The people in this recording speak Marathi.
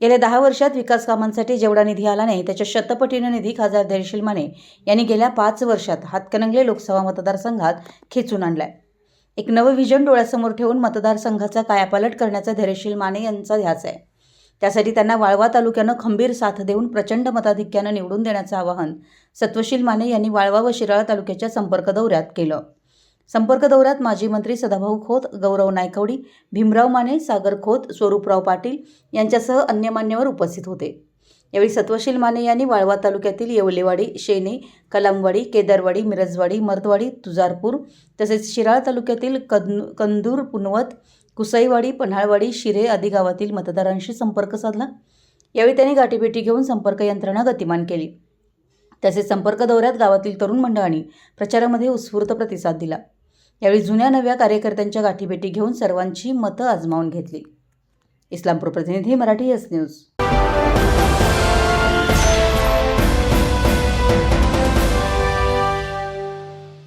गेल्या दहा वर्षात विकास कामांसाठी जेवढा निधी आला नाही त्याच्या शतपटीनं निधी खासदार धैर्यशील माने यांनी गेल्या पाच वर्षात हातकणंगले लोकसभा मतदारसंघात खेचून आणलाय. एक नवं विजन डोळ्यासमोर ठेवून मतदारसंघाचा कायापालट करण्याचा धैर्यशील माने यांचा ध्यास आहे. त्यासाठी त्यांना वाळवा तालुक्यानं खंबीर साथ देऊन प्रचंड मताधिक्यानं निवडून देण्याचं आवाहन सत्वशील माने यांनी वाळवा व शिराळा तालुक्याच्या संपर्क दौऱ्यात केलं. संपर्क दौऱ्यात माजी मंत्री सदाभाऊ खोत गौरव नायकवडी भीमराव माने सागर खोत स्वरूपराव पाटील यांच्यासह अन्य मान्यवर उपस्थित होते. यावेळी सत्वशील माने यांनी वाळवा तालुक्यातील येवलेवाडी शेने कलामवाडी केदारवाडी मिरजवाडी मर्दवाडी तुजारपूर तसेच शिराळा तालुक्यातील कन कंदूर पुनवत कुसईवाडी पन्हाळवाडी शिरे आदी गावातील मतदारांशी संपर्क साधला. यावेळी त्यांनी गाठीभेटी घेऊन संपर्क यंत्रणा गतिमान केली. तसेच संपर्क दौऱ्यात गावातील तरुण मंडळांनी प्रचारामध्ये उत्स्फूर्त प्रतिसाद दिला. यावेळी जुन्या नव्या कार्यकर्त्यांच्या गाठीभेटी घेऊन सर्वांची मतं आजमावून घेतली. इस्लामपूर प्रतिनिधी मराठी एस न्यूज